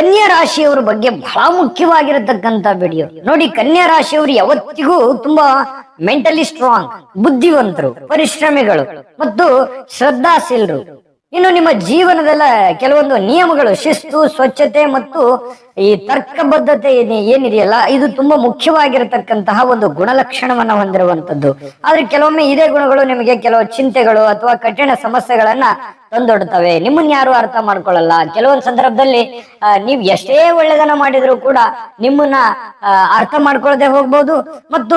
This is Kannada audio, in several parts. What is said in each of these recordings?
ಕನ್ಯಾ ರಾಶಿಯವರ ಬಗ್ಗೆ ಬಹಳ ಮುಖ್ಯವಾಗಿರತಕ್ಕಂತ ವಿಡಿಯೋ ನೋಡಿ ಕನ್ಯಾ ರಾಶಿಯವರು ಯಾವತ್ತಿಗೂ ತುಂಬಾ ಮೆಂಟಲಿ ಸ್ಟ್ರಾಂಗ್ ಬುದ್ಧಿವಂತರು, ಪರಿಶ್ರಮಿಗಳು ಮತ್ತು ಶ್ರದ್ಧಾಶೀಲರು. ಇನ್ನು ನಿಮ್ಮ ಜೀವನದಲ್ಲ ಕೆಲವೊಂದು ನಿಯಮಗಳು, ಶಿಸ್ತು, ಸ್ವಚ್ಛತೆ ಮತ್ತು ಈ ತರ್ಕಬದ್ಧತೆ ಏನಿ- ಏನಿದೆಯಲ್ಲ, ಇದು ತುಂಬಾ ಮುಖ್ಯವಾಗಿರತಕ್ಕಂತಹ ಒಂದು ಗುಣಲಕ್ಷಣವನ್ನ ಹೊಂದಿರುವಂತದ್ದು ಆದ್ರೆ ಕೆಲವೊಮ್ಮೆ ಇದೇ ಗುಣಗಳು ನಿಮಗೆ ಕೆಲವು ಚಿಂತೆಗಳು ಅಥವಾ ಕಠಿಣ ಸಮಸ್ಯೆಗಳನ್ನ ತಂದೊಡ್ತವೆ. ನಿಮ್ಮನ್ನ ಯಾರು ಅರ್ಥ ಮಾಡ್ಕೊಳ್ಳಲ್ಲ. ಕೆಲವೊಂದು ಸಂದರ್ಭದಲ್ಲಿ ನೀವು ಎಷ್ಟೇ ಒಳ್ಳೆದನ ಮಾಡಿದ್ರು ಕೂಡ ನಿಮ್ಮನ್ನ ಅರ್ಥ ಮಾಡ್ಕೊಳ್ಳದೆ ಹೋಗ್ಬೋದು. ಮತ್ತು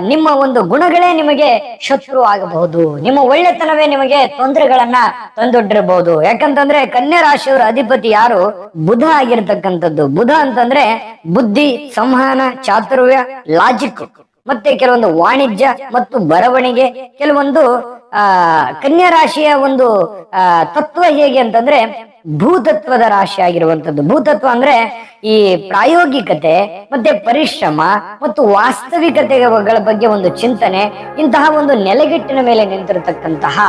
ನಿಮ್ಮ ಒಂದು ಗುಣಗಳೇ ನಿಮಗೆ ಶತ್ರು ಆಗಬಹುದು. ನಿಮ್ಮ ಒಳ್ಳೆತನವೇ ನಿಮಗೆ ತೊಂದರೆಗಳನ್ನ ತಂದೊಡ್ಡಿರಬಹುದು. ಯಾಕಂತಂದ್ರೆ ಕನ್ಯಾ ರಾಶಿಯವರ ಅಧಿಪತಿ ಯಾರು? ಬುಧ ಆಗಿರ್ತಕ್ಕಂಥದ್ದು. ಬುಧ ಅಂತಂದ್ರೆ ಬುದ್ಧಿ ಸಂವಹನ ಚಾತುರ್ಯ ಲಾಜಿಕ್ ಮತ್ತೆ ಕೆಲವೊಂದು ವಾಣಿಜ್ಯ ಮತ್ತು ಬರವಣಿಗೆ, ಕೆಲವೊಂದು, ಆ, ಕನ್ಯಾ ರಾಶಿಯ ಒಂದು ತತ್ವ ಹೇಗೆ ಅಂತಂದ್ರೆ ಭೂತತ್ವದ ರಾಶಿ ಆಗಿರುವಂಥದ್ದು. ಭೂತತ್ವ ಅಂದ್ರೆ ಈ ಪ್ರಾಯೋಗಿಕತೆ, ಮತ್ತೆ ಪರಿಶ್ರಮ, ಮತ್ತು ವಾಸ್ತವಿಕತೆಗಳ ಬಗ್ಗೆ ಒಂದು ಚಿಂತನೆ, ಇಂತಹ ಒಂದು ನೆಲೆಗಟ್ಟಿನ ಮೇಲೆ ನಿಂತಿರತಕ್ಕಂತಹ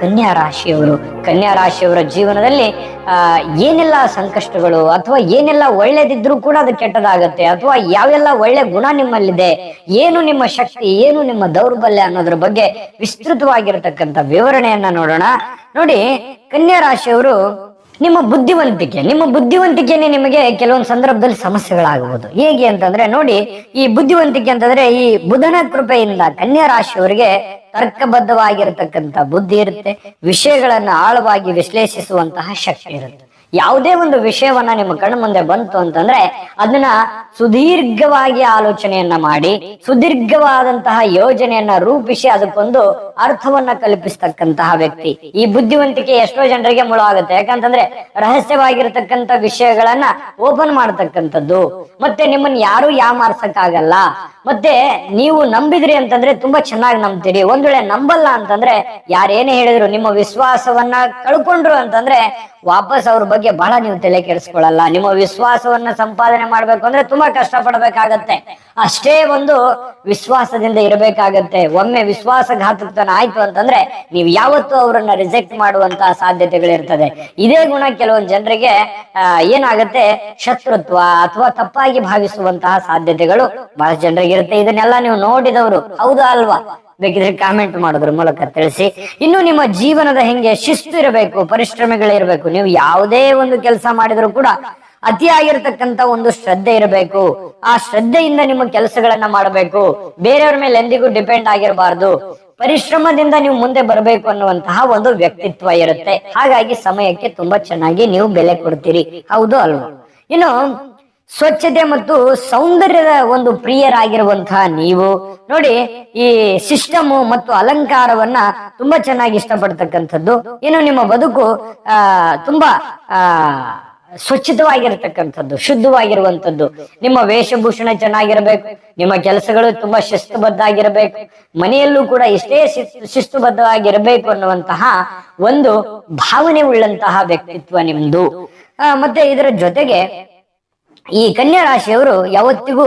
ಕನ್ಯಾ ರಾಶಿಯವರು. ಕನ್ಯಾ ರಾಶಿಯವರ ಜೀವನದಲ್ಲಿ, ಆ, ಏನೆಲ್ಲ ಸಂಕಷ್ಟಗಳು ಅಥವಾ ಏನೆಲ್ಲ ಒಳ್ಳೇದಿದ್ರು ಕೂಡ ಅದು ಕೆಟ್ಟದಾಗತ್ತೆ, ಅಥವಾ ಯಾವೆಲ್ಲ ಒಳ್ಳೆ ಗುಣ ನಿಮ್ಮಲ್ಲಿದೆ, ಏನು ನಿಮ್ಮ ಶಕ್ತಿ, ಏನು ನಿಮ್ಮ ದೌರ್ಬಲ್ಯ ಅನ್ನೋದ್ರ ಬಗ್ಗೆ ವಿಸ್ತೃತವಾಗಿರತಕ್ಕಂತ ವಿವರಣೆಯನ್ನ ನೋಡೋಣ. ನೋಡಿ, ಕನ್ಯಾ ರಾಶಿಯವರು ನಿಮ್ಮ ಬುದ್ಧಿವಂತಿಕೆ, ನಿಮ್ಮ ಬುದ್ಧಿವಂತಿಕೆನೆ ನಿಮಗೆ ಕೆಲವೊಂದು ಸಂದರ್ಭದಲ್ಲಿ ಸಮಸ್ಯೆಗಳಾಗಬಹುದು ಹೇಗೆ ಅಂತಂದ್ರೆ ನೋಡಿ, ಈ ಬುದ್ಧಿವಂತಿಕೆ ಅಂತಂದ್ರೆ ಈ ಬುಧನ ಕೃಪೆಯಿಂದ ಕನ್ಯಾ ರಾಶಿಯವರಿಗೆ ತರ್ಕಬದ್ಧವಾಗಿರತಕ್ಕಂತ ಬುದ್ಧಿ ಇರುತ್ತೆ, ವಿಷಯಗಳನ್ನ ಆಳವಾಗಿ ವಿಶ್ಲೇಷಿಸುವಂತಹ ಶಕ್ತಿ ಇರುತ್ತೆ. ಯಾವುದೇ ಒಂದು ವಿಷಯವನ್ನ ನಿಮ್ಮ ಕಣ್ಣು ಮುಂದೆ ಬಂತು ಅಂತಂದ್ರೆ ಅದನ್ನ ಸುದೀರ್ಘವಾಗಿ ಆಲೋಚನೆಯನ್ನ ಮಾಡಿ, ಸುದೀರ್ಘವಾದಂತಹ ಯೋಜನೆಯನ್ನ ರೂಪಿಸಿ ಅದಕ್ಕೊಂದು ಅರ್ಥವನ್ನ ಕಲ್ಪಿಸ್ತಕ್ಕಂತಹ ವ್ಯಕ್ತಿ. ಈ ಬುದ್ಧಿವಂತಿಕೆ ಎಷ್ಟೋ ಜನರಿಗೆ ಮುಳ ಆಗುತ್ತೆ. ಯಾಕಂತಂದ್ರೆ ರಹಸ್ಯವಾಗಿರತಕ್ಕಂತ ವಿಷಯಗಳನ್ನ ಓಪನ್ ಮಾಡತಕ್ಕಂಥದ್ದು. ಮತ್ತೆ ನಿಮ್ಮನ್ನ ಯಾರು ಯಾಮಾರ್ಸಕ್ಕಾಗಲ್ಲ. ಮತ್ತೆ ನೀವು ನಂಬಿದ್ರಿ ಅಂತಂದ್ರೆ ತುಂಬಾ ಚೆನ್ನಾಗಿ ನಂಬ್ತೀರಿ. ಒಂದ್ ವೇಳೆ ನಂಬಲ್ಲ ಅಂತಂದ್ರೆ ಯಾರೇನೇ ಹೇಳಿದ್ರು ನಿಮ್ಮ ವಿಶ್ವಾಸವನ್ನ ಕಳ್ಕೊಂಡ್ರು ಅಂತಂದ್ರೆ ವಾಪಸ್ ಅವ್ರ ಬಗ್ಗೆ ಬಹಳ ನೀವು ತಲೆ ಕೆಡಿಸ್ಕೊಳ್ಳಲ್ಲ. ನಿಮ್ಮ ವಿಶ್ವಾಸವನ್ನ ಸಂಪಾದನೆ ಮಾಡ್ಬೇಕು ಅಂದ್ರೆ ತುಂಬಾ ಕಷ್ಟ ಪಡ್ಬೇಕಾಗತ್ತೆ ಅಷ್ಟೇ ಒಂದು ವಿಶ್ವಾಸದಿಂದ ಇರಬೇಕಾಗತ್ತೆ. ಒಮ್ಮೆ ವಿಶ್ವಾಸಘಾತುಕತನ ಆಯ್ತು ಅಂತಂದ್ರೆ ನೀವು ಯಾವತ್ತೂ ಅವರನ್ನ ರಿಜೆಕ್ಟ್ ಮಾಡುವಂತಹ ಸಾಧ್ಯತೆಗಳಿರ್ತದೆ. ಇದೇ ಗುಣ ಕೆಲವೊಂದು ಜನರಿಗೆ ಏನಾಗುತ್ತೆ? ಶತ್ರುತ್ವ ಅಥವಾ ತಪ್ಪಾಗಿ ಭಾವಿಸುವಂತಹ ಸಾಧ್ಯತೆಗಳು ಬಹಳ ಜನರಿಗೆ ಇರುತ್ತೆ ಇದನ್ನೆಲ್ಲ ನೀವು ನೋಡಿದವರು ಹೌದಾ ಅಲ್ವಾ? ಬೇಕಿದ್ರೆ ಕಾಮೆಂಟ್ ಮಾಡೋದ್ರ ಮೂಲಕ ತಿಳಿಸಿ. ಇನ್ನು ನಿಮ್ಮ ಜೀವನದ ಹೆಂಗೆ ಶಿಸ್ತು ಇರಬೇಕು ಪರಿಶ್ರಮಗಳಿರಬೇಕು ನೀವು ಯಾವುದೇ ಒಂದು ಕೆಲಸ ಮಾಡಿದ್ರು ಕೂಡ ಅತಿಯಾಗಿರ್ತಕ್ಕಂತ ಒಂದು ಶ್ರದ್ಧೆ ಇರಬೇಕು. ಆ ಶ್ರದ್ಧೆಯಿಂದ ನಿಮ್ಮ ಕೆಲಸಗಳನ್ನ ಮಾಡಬೇಕು. ಬೇರೆಯವ್ರ ಮೇಲೆ ಎಂದಿಗೂ ಡಿಪೆಂಡ್ ಆಗಿರಬಾರ್ದು. ಪರಿಶ್ರಮದಿಂದ ನೀವು ಮುಂದೆ ಬರಬೇಕು ಅನ್ನುವಂತಹ ಒಂದು ವ್ಯಕ್ತಿತ್ವ ಇರುತ್ತೆ. ಹಾಗಾಗಿ ಸಮಯಕ್ಕೆ ತುಂಬಾ ಚೆನ್ನಾಗಿ ನೀವು ಬೆಲೆ ಕೊಡ್ತೀರಿ. ಹೌದು ಅಲ್ವಾ? ಇನ್ನು ಸ್ವಚ್ಛತೆ ಮತ್ತು ಸೌಂದರ್ಯದ ಒಂದು ಪ್ರಿಯರಾಗಿರುವಂತಹ ನೀವು. ನೋಡಿ, ಈ ಸಿಸ್ಟಮ್ ಮತ್ತು ಅಲಂಕಾರವನ್ನ ತುಂಬಾ ಚೆನ್ನಾಗಿ ಇಷ್ಟಪಡ್ತಕ್ಕಂಥದ್ದು. ಏನು ನಿಮ್ಮ ಬದುಕು, ಆ, ತುಂಬಾ, ಆ, ಸ್ವಚ್ಛತವಾಗಿರತಕ್ಕಂಥದ್ದು, ಶುದ್ಧವಾಗಿರುವಂಥದ್ದು. ನಿಮ್ಮ ವೇಷಭೂಷಣ ಚೆನ್ನಾಗಿರಬೇಕು, ನಿಮ್ಮ ಕೆಲಸಗಳು ತುಂಬಾ ಶಿಸ್ತುಬದ್ಧ ಆಗಿರಬೇಕು ಮನೆಯಲ್ಲೂ ಕೂಡ ಎಷ್ಟೇ ಶಿಸ್ತು, ಶಿಸ್ತುಬದ್ಧವಾಗಿರಬೇಕು ಅನ್ನುವಂತಹ ಒಂದು ಭಾವನೆ ಉಳ್ಳಂತಹ ವ್ಯಕ್ತಿತ್ವ ನಿಮ್ದು. ಮತ್ತೆ ಇದರ ಜೊತೆಗೆ ಈ ಕನ್ಯಾ ರಾಶಿಯವರು ಯಾವತ್ತಿಗೂ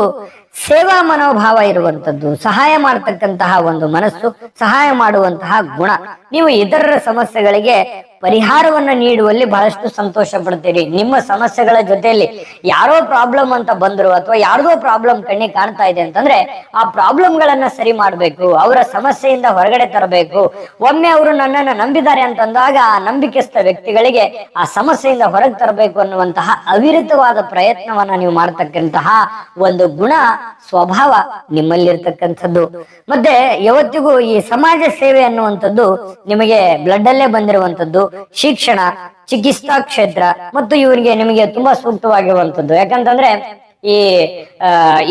ಸೇವಾ ಮನೋಭಾವ ಇರುವಂತದ್ದು ಸಹಾಯ ಮಾಡತಕ್ಕಂತಹ ಒಂದು ಮನಸ್ಸು, ಸಹಾಯ ಮಾಡುವಂತಹ ಗುಣ. ನೀವು ಇತರರ ಸಮಸ್ಯೆಗಳಿಗೆ ಪರಿಹಾರವನ್ನ ನೀಡುವಲ್ಲಿ ಬಹಳಷ್ಟು ಸಂತೋಷ ಪಡ್ತೀರಿ. ನಿಮ್ಮ ಸಮಸ್ಯೆಗಳ ಜೊತೆಯಲ್ಲಿ ಯಾರೋ ಪ್ರಾಬ್ಲಮ್ ಅಂತ ಬಂದ್ರು ಅಥವಾ ಯಾರ್ದೋ ಪ್ರಾಬ್ಲಮ್ ಕಣ್ಣಿಗೆ ಕಾಣ್ತಾ ಇದೆ ಅಂತಂದ್ರೆ ಆ ಪ್ರಾಬ್ಲಮ್ ಗಳನ್ನ ಸರಿ ಮಾಡ್ಬೇಕು, ಅವರ ಸಮಸ್ಯೆಯಿಂದ ಹೊರಗಡೆ ತರಬೇಕು. ಒಮ್ಮೆ ಅವರು ನನ್ನನ್ನ ನಂಬಿದ್ದಾರೆ ಅಂತಂದಾಗ ಆ ನಂಬಿಕೆಸ್ಥ ವ್ಯಕ್ತಿಗಳಿಗೆ ಆ ಸಮಸ್ಯೆಯಿಂದ ಹೊರಗೆ ತರಬೇಕು ಅನ್ನುವಂತಹ ಅವಿರತವಾದ ಪ್ರಯತ್ನವನ್ನ ನೀವು ಮಾಡ್ತಕ್ಕಂತಹ ಒಂದು ಗುಣ ಸ್ವಭಾವ ನಿಮ್ಮಲ್ಲಿರ್ತಕ್ಕಂಥದ್ದು. ಮತ್ತೆ ಯಾವತ್ತಿಗೂ ಈ ಸಮಾಜ ಸೇವೆ ಅನ್ನುವಂಥದ್ದು ನಿಮಗೆ ಬ್ಲಡ್ ಅಲ್ಲೇ ಬಂದಿರುವಂತದ್ದು ಶಿಕ್ಷಣ, ಚಿಕಿತ್ಸಾ ಕ್ಷೇತ್ರ ಮತ್ತು ಇವರಿಗೆ ನಿಮಗೆ ತುಂಬಾ ಸೂಕ್ತವಾಗಿರುವಂತದ್ದು ಯಾಕಂತಂದ್ರೆ ಈ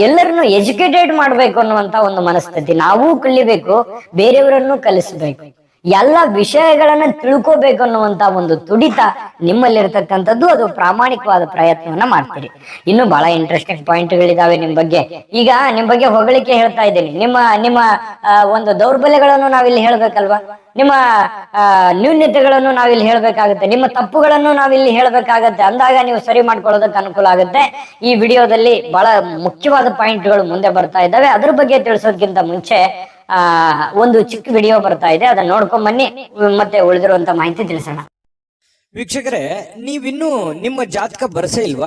ಎಲ್ಲರನ್ನು ಎಜುಕೇಟೆಡ್ ಮಾಡ್ಬೇಕು ಅನ್ನುವಂತ ಒಂದು ಮನಸ್ಥಿತಿ. ನಾವೂ ಕಲಿಬೇಕು, ಬೇರೆಯವರನ್ನು ಕಲಿಸ್ಬೇಕು. ಎಲ್ಲ ವಿಷಯಗಳನ್ನ ತಿಳ್ಕೋಬೇಕು ಅನ್ನುವಂತ ಒಂದು ತುಡಿತ ನಿಮ್ಮಲ್ಲಿರ್ತಕ್ಕಂಥದ್ದು, ಅದು ಪ್ರಾಮಾಣಿಕವಾದ ಪ್ರಯತ್ನವನ್ನ ಮಾಡ್ತೀರಿ. ಇನ್ನು ಬಹಳ ಇಂಟ್ರೆಸ್ಟಿಂಗ್ ಪಾಯಿಂಟ್ಗಳಿದಾವೆ ನಿಮ್ ಬಗ್ಗೆ. ಈಗ ನಿಮ್ ಬಗ್ಗೆ ಹೊಗಳಿಕೆ ಹೇಳ್ತಾ ಇದ್ದೀನಿ. ನಿಮ್ಮ ನಿಮ್ಮ ಒಂದು ದೌರ್ಬಲ್ಯಗಳನ್ನು ನಾವಿಲ್ಲಿ ಹೇಳ್ಬೇಕಲ್ವಾ? ನಿಮ್ಮ ನ್ಯೂನ್ಯತೆಗಳನ್ನು ನಾವಿಲ್ಲಿ ಹೇಳಬೇಕಾಗುತ್ತೆ. ನಿಮ್ಮ ತಪ್ಪುಗಳನ್ನು ನಾವಿಲ್ಲಿ ಹೇಳಬೇಕಾಗತ್ತೆ. ಅಂದಾಗ ನೀವು ಸರಿ ಮಾಡ್ಕೊಳ್ಳೋದಕ್ಕೆ ಅನುಕೂಲ ಆಗುತ್ತೆ. ಈ ವಿಡಿಯೋದಲ್ಲಿ ಬಹಳ ಮುಖ್ಯವಾದ ಪಾಯಿಂಟ್ಗಳು ಮುಂದೆ ಬರ್ತಾ ಇದ್ದಾವೆ. ಅದ್ರ ಬಗ್ಗೆ ತಿಳಿಸೋದ್ಕಿಂತ ಮುಂಚೆ, ಆ, ಒಂದು ಚಿಕ್ಕ ವಿಡಿಯೋ ಬರ್ತಾ ಇದೆ. ಅದನ್ನ ನೋಡ್ಕೊಂಡ್ ಬನ್ನಿ. ಮತ್ತೆ ಉಳಿದಿರುವಂತ ಮಾಹಿತಿ ತಿಳಿಸೋಣ. ವೀಕ್ಷಕರೇ, ನೀವಿನ್ನೂ ನಿಮ್ಮ ಜಾತಕ ಬರಸೇ ಇಲ್ವಾ?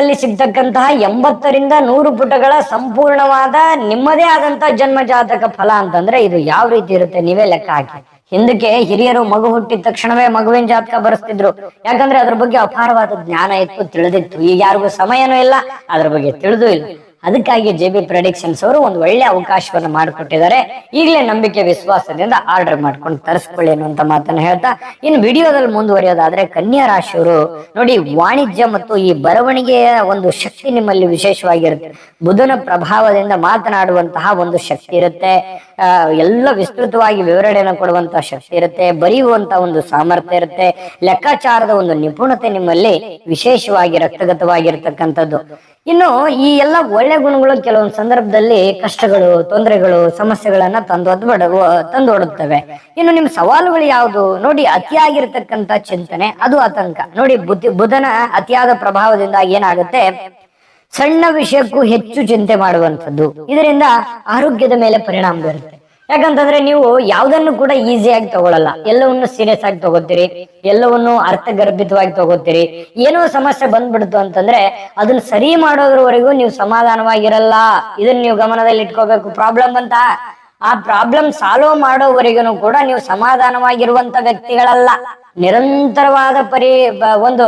ಭಾಷೆಗಳಲ್ಲಿ ಸಿಗ್ತಕ್ಕಂತಹ ಎಂಬತ್ತರಿಂದ ನೂರು ಪುಟಗಳ ಸಂಪೂರ್ಣವಾದ ನಿಮ್ಮದೇ ಆದಂತಹ ಜನ್ಮ ಜಾತಕ ಫಲ ಅಂತಂದ್ರೆ ಇದು ಯಾವ ರೀತಿ ಇರುತ್ತೆ ನೀವೇ ಲೆಕ್ಕ ಹಾಕಿ. ಹಿಂದಕ್ಕೆ ಹಿರಿಯರು ಮಗು ಹುಟ್ಟಿದ ತಕ್ಷಣವೇ ಮಗುವಿನ ಜಾತಕ ಬರೆಸ್ತಿದ್ರು. ಯಾಕಂದ್ರೆ ಅದ್ರ ಬಗ್ಗೆ ಅಪಾರವಾದ ಜ್ಞಾನ ಇತ್ತು, ತಿಳಿದಿತ್ತು. ಈಗ ಯಾರಿಗೂ ಸಮಯನೂ ಇಲ್ಲ, ಅದ್ರ ಬಗ್ಗೆ ತಿಳಿದೂ ಇಲ್ಲ. ಅದಕ್ಕಾಗಿ ಜೆ ಬಿ ಪ್ರೊಡಿಕ್ಷನ್ಸ್ ಅವರು ಒಂದು ಒಳ್ಳೆ ಅವಕಾಶವನ್ನು ಮಾಡಿಕೊಟ್ಟಿದ್ದಾರೆ. ಈಗಲೇ ನಂಬಿಕೆ, ವಿಶ್ವಾಸದಿಂದ ಆರ್ಡರ್ ಮಾಡ್ಕೊಂಡು ತರಿಸ್ಕೊಳ್ಳಿ ಅನ್ನುವಂತ ಮಾತನ್ನ ಹೇಳ್ತಾ, ಇನ್ನು ವಿಡಿಯೋದಲ್ಲಿ ಮುಂದುವರಿಯೋದಾದ್ರೆ ಕನ್ಯಾ ರಾಶಿಯವರು ನೋಡಿ, ವಾಣಿಜ್ಯ ಮತ್ತು ಈ ಬರವಣಿಗೆಯ ಒಂದು ಶಕ್ತಿ ನಿಮ್ಮಲ್ಲಿ ವಿಶೇಷವಾಗಿರುತ್ತೆ. ಬುಧನ ಪ್ರಭಾವದಿಂದ ಮಾತನಾಡುವಂತಹ ಒಂದು ಶಕ್ತಿ ಇರುತ್ತೆ. ಎಲ್ಲ ವಿಸ್ತೃತವಾಗಿ ವಿವರಣೆಯನ್ನು ಕೊಡುವಂತಹ ಶಕ್ತಿ ಇರುತ್ತೆ. ಬರೆಯುವಂತಹ ಒಂದು ಸಾಮರ್ಥ್ಯ ಇರುತ್ತೆ. ಲೆಕ್ಕಾಚಾರದ ಒಂದು ನಿಪುಣತೆ ನಿಮ್ಮಲ್ಲಿ ವಿಶೇಷವಾಗಿ ರಕ್ತಗತವಾಗಿರ್ತಕ್ಕಂಥದ್ದು. ಇನ್ನು ಈ ಎಲ್ಲ ಒಳ್ಳೆ ಗುಣಗಳು ಕೆಲವೊಂದು ಸಂದರ್ಭದಲ್ಲಿ ಕಷ್ಟಗಳು, ತೊಂದರೆಗಳು, ಸಮಸ್ಯೆಗಳನ್ನ ತಂದು ತಂದೊಡುತ್ತವೆ ಇನ್ನು ನಿಮ್ ಸವಾಲುಗಳು ಯಾವುದು? ನೋಡಿ ಅತಿಯಾಗಿರ್ತಕ್ಕಂತ ಚಿಂತನೆ, ಅದು ಆತಂಕ. ನೋಡಿ, ಬುದ್ಧಿ, ಬುಧನ ಅತಿಯಾದ ಪ್ರಭಾವದಿಂದ ಏನಾಗುತ್ತೆ? ಸಣ್ಣ ವಿಷಯಕ್ಕೂ ಹೆಚ್ಚು ಚಿಂತೆ ಮಾಡುವಂಥದ್ದು. ಇದರಿಂದ ಆರೋಗ್ಯದ ಮೇಲೆ ಪರಿಣಾಮ ಬೀರುತ್ತೆ. ಯಾಕಂತಂದ್ರೆ ನೀವು ಯಾವ್ದನ್ನು ಕೂಡ ಈಸಿಯಾಗಿ ತಗೊಳಲ್ಲ. ಎಲ್ಲವನ್ನು ಸೀರಿಯಸ್ ಆಗಿ ತಗೋತೀರಿ, ಎಲ್ಲವನ್ನು ಅರ್ಥಗರ್ಭಿತವಾಗಿ ತಗೋತೀರಿ. ಏನೋ ಸಮಸ್ಯೆ ಬಂದ್ಬಿಡ್ತು ಅಂತಂದ್ರೆ ಅದನ್ನ ಸರಿ ಮಾಡೋದ್ರವರೆಗೂ ನೀವು ಸಮಾಧಾನವಾಗಿರಲ್ಲ. ಇದನ್ನ ನೀವು ಗಮನದಲ್ಲಿ ಇಟ್ಕೋಬೇಕು. ಪ್ರಾಬ್ಲಮ್ ಅಂತ? ಆ ಪ್ರಾಬ್ಲಮ್ ಸಾಲ್ವ್ ಮಾಡೋವರೆಗೂ ಕೂಡ ನೀವು ಸಮಾಧಾನವಾಗಿರುವಂತ ವ್ಯಕ್ತಿಗಳಲ್ಲ. ನಿರಂತರವಾದ ಪರಿ ಒಂದು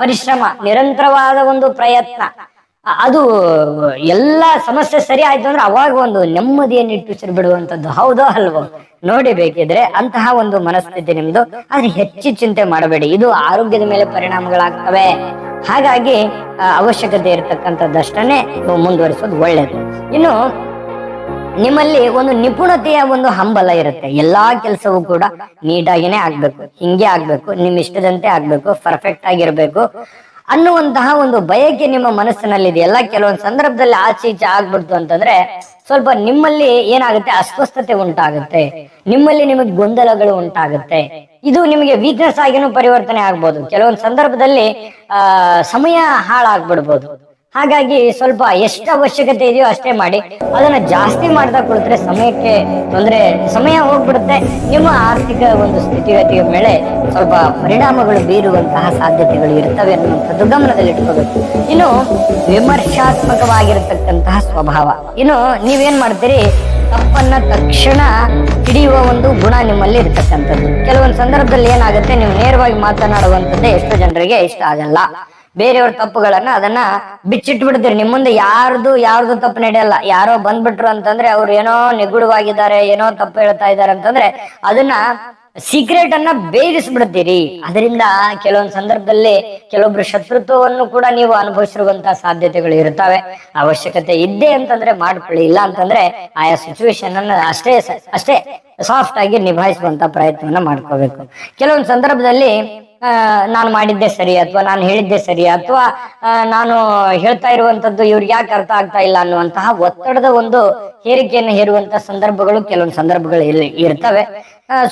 ಪರಿಶ್ರಮ, ನಿರಂತರವಾದ ಒಂದು ಪ್ರಯತ್ನ. ಅದು ಎಲ್ಲ ಸಮಸ್ಯೆ ಸರಿ ಆಯ್ತು ಅಂದ್ರೆ ಅವಾಗ ಒಂದು ನೆಮ್ಮದಿಯನ್ನು ಇಟ್ಟು ಬಿಡುವಂತದ್ದು. ಹೌದೋ ಅಲ್ವೋ? ನೋಡಿ ಬೇಕಿದ್ರೆ ಅಂತಹ ಒಂದು ಮನಸ್ಥಿತಿ ನಿಮ್ದು. ಆದ್ರೆ ಹೆಚ್ಚು ಚಿಂತೆ ಮಾಡಬೇಡಿ. ಇದು ಆರೋಗ್ಯದ ಮೇಲೆ ಪರಿಣಾಮಗಳಾಗ್ತವೆ. ಹಾಗಾಗಿ ಅವಶ್ಯಕತೆ ಇರತಕ್ಕಂಥದ್ದಷ್ಟನ್ನೇ ನೀವು ಮುಂದುವರಿಸೋದು ಒಳ್ಳೇದು. ಇನ್ನು, ನಿಮ್ಮಲ್ಲಿ ಒಂದು ನಿಪುಣತೆಯ ಒಂದು ಹಂಬಲ ಇರುತ್ತೆ. ಎಲ್ಲಾ ಕೆಲಸವೂ ಕೂಡ ನೀಟಾಗಿನೇ ಆಗ್ಬೇಕು. ಹಿಂಗೆ ಆಗ್ಬೇಕು. ನಿಮ್ ಇಷ್ಟದಂತೆ ಆಗ್ಬೇಕು. ಪರ್ಫೆಕ್ಟ್ ಆಗಿರ್ಬೇಕು. ಅನ್ನುವಂತಹ ಒಂದು ಬಯಕೆ ನಿಮ್ಮ ಮನಸ್ಸಿನಲ್ಲಿ ಇದೆಯಲ್ಲ ಕೆಲವೊಂದು ಸಂದರ್ಭದಲ್ಲಿ ಆಚೆ ಈಚೆ ಆಗ್ಬಿಡ್ತು ಅಂತಂದ್ರೆ ಸ್ವಲ್ಪ ನಿಮ್ಮಲ್ಲಿ ಏನಾಗುತ್ತೆ? ಅಸ್ವಸ್ಥತೆ ಉಂಟಾಗುತ್ತೆ. ನಿಮ್ಮಲ್ಲಿ ನಿಮಗೆ ಗೊಂದಲಗಳು ಉಂಟಾಗುತ್ತೆ. ಇದು ನಿಮಗೆ ವೀಕ್ನೆಸ್ ಆಗಿನೂ ಪರಿವರ್ತನೆ ಆಗ್ಬೋದು. ಕೆಲವೊಂದು ಸಂದರ್ಭದಲ್ಲಿ ಸಮಯ ಹಾಳಾಗ್ಬಿಡ್ಬೋದು. ಹಾಗಾಗಿ ಸ್ವಲ್ಪ ಎಷ್ಟು ಅವಶ್ಯಕತೆ ಇದೆಯೋ ಅಷ್ಟೇ ಮಾಡಿ. ಅದನ್ನ ಜಾಸ್ತಿ ಮಾಡ್ತಾ ಕುಳಿತರೆ ಸಮಯಕ್ಕೆ ತೊಂದರೆ, ಸಮಯ ಹೋಗ್ಬಿಡುತ್ತೆ. ನಿಮ್ಮ ಆರ್ಥಿಕ ಒಂದು ಸ್ಥಿತಿಗತಿಯ ಮೇಲೆ ಸ್ವಲ್ಪ ಪರಿಣಾಮಗಳು ಬೀರುವಂತಹ ಸಾಧ್ಯತೆಗಳು ಇರ್ತವೆ ಅನ್ನುವಂಥದ್ದು ಗಮನದಲ್ಲಿಟ್ಕೋಬೇಕು ಇನ್ನು ವಿಮರ್ಶಾತ್ಮಕವಾಗಿರತಕ್ಕಂತಹ ಸ್ವಭಾವ. ಇನ್ನು ನೀವೇನ್ ಮಾಡ್ತೀರಿ? ತಪ್ಪನ್ನ ತಕ್ಷಣ ಹಿಡಿಯುವ ಒಂದು ಗುಣ ನಿಮ್ಮಲ್ಲಿ ಇರ್ತಕ್ಕಂಥದ್ದು. ಕೆಲವೊಂದು ಸಂದರ್ಭದಲ್ಲಿ ಏನಾಗುತ್ತೆ? ನೀವು ನೇರವಾಗಿ ಮಾತನಾಡುವಂಥದ್ದೇ ಎಷ್ಟು ಜನರಿಗೆ ಇಷ್ಟ ಆಗಲ್ಲ. ಬೇರೆಯವ್ರ ತಪ್ಪುಗಳನ್ನ ಅದನ್ನ ಬಿಚ್ಚಿಟ್ಟು ಬಿಡ್ತೀರಿ ನಿಮ್ ಮುಂದೆ ಯಾರ್ದು ಯಾರ್ದು ತಪ್ಪು ನಡೆಯಲ್ಲ. ಯಾರೋ ಬಂದ್ಬಿಟ್ರು ಅಂತಂದ್ರೆ ಅವ್ರು ಏನೋ ನಿಗೂಢವಾಗಿದ್ದಾರೆ, ಏನೋ ತಪ್ಪು ಹೇಳ್ತಾ ಇದ್ದಾರೆ ಅಂತಂದ್ರೆ ಅದನ್ನ ಸೀಕ್ರೆಟ್ ಅನ್ನ ಬೇಯಿಸ್ಬಿಡ್ತೀರಿ ಅದರಿಂದ ಕೆಲವೊಂದು ಸಂದರ್ಭದಲ್ಲಿ ಕೆಲವೊಬ್ರು ಶತ್ರುತ್ವವನ್ನು ಕೂಡ ನೀವು ಅನುಭವಿಸಿರುವಂತಹ ಸಾಧ್ಯತೆಗಳು ಇರ್ತವೆ ಅವಶ್ಯಕತೆ ಇದ್ದೆ ಅಂತಂದ್ರೆ ಮಾಡ್ಕೊಳ್ಳಿ. ಇಲ್ಲ ಅಂತಂದ್ರೆ ಆಯಾ ಸಿಚುವೇಶನ್ ಅನ್ನ ಅಷ್ಟೇ ಅಷ್ಟೇ ಸಾಫ್ಟ್ ಆಗಿ ನಿಭಾಯಿಸುವಂತ ಪ್ರಯತ್ನವನ್ನ ಮಾಡ್ಕೋಬೇಕು. ಕೆಲವೊಂದು ಸಂದರ್ಭದಲ್ಲಿ ನಾನು ಮಾಡಿದ್ದೆ ಸರಿ ಅಥವಾ ನಾನು ಹೇಳಿದ್ದೆ ಸರಿ ಅಥವಾ ನಾನು ಹೇಳ್ತಾ ಇರುವಂತದ್ದು ಇವ್ರಿಗೆ ಯಾಕೆ ಅರ್ಥ ಆಗ್ತಾ ಇಲ್ಲ ಅನ್ನುವಂತಹ ಒತ್ತಡದ ಒಂದು ಹೇರಿಕೆಯನ್ನು ಹೇರುವಂತಹ ಸಂದರ್ಭಗಳು ಕೆಲವೊಂದು ಸಂದರ್ಭಗಳು ಇರ್ತವೆ.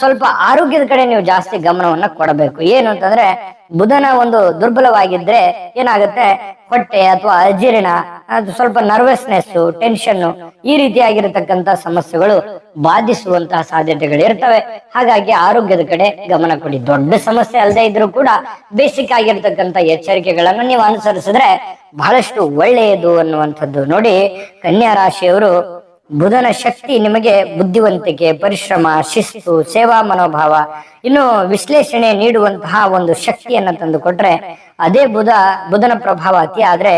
ಸ್ವಲ್ಪ ಆರೋಗ್ಯದ ಕಡೆ ನೀವು ಜಾಸ್ತಿ ಗಮನವನ್ನ ಕೊಡಬೇಕು. ಏನು ಅಂತಂದ್ರೆ, ಬುಧನ ಒಂದು ದುರ್ಬಲವಾಗಿದ್ರೆ ಏನಾಗುತ್ತೆ? ಹೊಟ್ಟೆ ಅಥವಾ ಅಜೀರ್ಣ ಸ್ವಲ್ಪ ನರ್ವಸ್ನೆಸ್ ಟೆನ್ಷನ್ ಈ ರೀತಿಯಾಗಿರತಕ್ಕಂತ ಸಮಸ್ಯೆಗಳು ಬಾಧಿಸುವಂತಹ ಸಾಧ್ಯತೆಗಳು ಇರ್ತವೆ. ಹಾಗಾಗಿ ಆರೋಗ್ಯದ ಕಡೆ ಗಮನ ಕೊಡಿ. ದೊಡ್ಡ ಸಮಸ್ಯೆ ಅಲ್ಲದೆ ಇದ್ರೂ ಕೂಡ ಬೇಸಿಕ್ ಆಗಿರ್ತಕ್ಕಂಥ ಎಚ್ಚರಿಕೆಗಳನ್ನು ನೀವು ಅನುಸರಿಸಿದ್ರೆ ಬಹಳಷ್ಟು ಒಳ್ಳೆಯದು ಅನ್ನುವಂಥದ್ದು ನೋಡಿ ಕನ್ಯಾ ರಾಶಿಯವರು ಬುಧನ ಶಕ್ತಿ ನಿಮಗೆ ಬುದ್ಧಿವಂತಿಕೆ, ಪರಿಶ್ರಮ, ಶಿಸ್ತು, ಸೇವಾ ಮನೋಭಾವ, ಇನ್ನು ವಿಶ್ಲೇಷಣೆ ನೀಡುವಂತಹ ಒಂದು ಶಕ್ತಿಯನ್ನ ತಂದು ಕೊಟ್ರೆ ಅದೇ ಬುಧ, ಬುಧನ ಪ್ರಭಾವ ಅತಿ ಆದ್ರೆ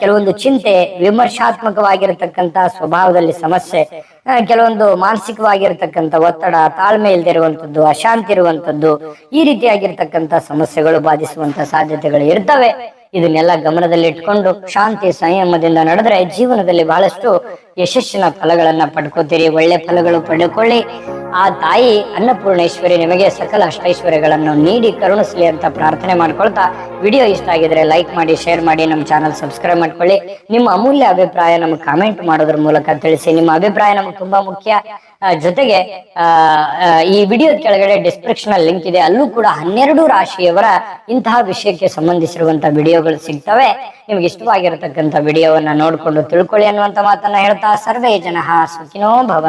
ಕೆಲವೊಂದು ಚಿಂತೆ ವಿಮರ್ಶಾತ್ಮಕವಾಗಿರತಕ್ಕಂತ ಸ್ವಭಾವದಲ್ಲಿ ಸಮಸ್ಯೆ ಕೆಲವೊಂದು ಮಾನಸಿಕವಾಗಿರತಕ್ಕಂತ ಒತ್ತಡ, ತಾಳ್ಮೆ ಇಲ್ಲದೆ ಇರುವಂತದ್ದು ಅಶಾಂತಿ ಇರುವಂತದ್ದು ಈ ರೀತಿಯಾಗಿರ್ತಕ್ಕಂಥ ಸಮಸ್ಯೆಗಳು ಬಾಧಿಸುವಂತ ಸಾಧ್ಯತೆಗಳು ಇರ್ತವೆ. ಇದನ್ನೆಲ್ಲ ಗಮನದಲ್ಲಿ ಇಟ್ಕೊಂಡು ಶಾಂತಿ ಸಂಯಮದಿಂದ ನಡೆದ್ರೆ ಜೀವನದಲ್ಲಿ ಬಹಳಷ್ಟು ಯಶಸ್ಸಿನ ಫಲಗಳನ್ನ ಪಡ್ಕೋತೀರಿ, ಒಳ್ಳೆ ಫಲಗಳು ಪಡ್ಕೊಳ್ಳಿ. ಆ ತಾಯಿ ಅನ್ನಪೂರ್ಣೇಶ್ವರಿ ನಿಮಗೆ ಸಕಲ ಅಷ್ಟೈಶ್ವರ್ಯಗಳನ್ನು ನೀಡಿ ಕರುಣಿಸಲಿ ಅಂತ ಪ್ರಾರ್ಥನೆ ಮಾಡ್ಕೊಳ್ತಾ ವಿಡಿಯೋ ಇಷ್ಟ ಆಗಿದ್ರೆ ಲೈಕ್ ಮಾಡಿ ಶೇರ್ ಮಾಡಿ ನಮ್ಮ ಚಾನಲ್ ಸಬ್ಸ್ಕ್ರೈಬ್ ಮಾಡ್ಕೊಳ್ಳಿ. ನಿಮ್ಮ ಅಮೂಲ್ಯ ಅಭಿಪ್ರಾಯ ನಮಗೆ ಕಾಮೆಂಟ್ ಮಾಡೋದ್ರ ಮೂಲಕ ತಿಳಿಸಿ. ನಿಮ್ಮ ಅಭಿಪ್ರಾಯ ನಮಗೆ ತುಂಬಾ ಮುಖ್ಯ. ಜೊತೆಗೆ ಈ ವಿಡಿಯೋ ಕೆಳಗಡೆ ಡಿಸ್ಕ್ರಿಪ್ಷನ್ ಲಿಂಕ್ ಇದೆ. ಅಲ್ಲೂ ಕೂಡ ಹನ್ನೆರಡು ರಾಶಿಯವರ ಇಂತಹ ವಿಷಯಕ್ಕೆ ಸಂಬಂಧಿಸಿರುವಂತಹ ವಿಡಿಯೋಗಳು ಸಿಗ್ತವೆ. ನಿಮ್ಗೆ ಇಷ್ಟವಾಗಿರತಕ್ಕಂತ ವಿಡಿಯೋವನ್ನ ನೋಡ್ಕೊಂಡು ತಿಳ್ಕೊಳ್ಳಿ ಅನ್ನುವಂತ ಮಾತನ್ನ ಹೇಳ್ತಾ ಸರ್ವೇ ಜನ ಸುಖಿನೋ ಭವನ್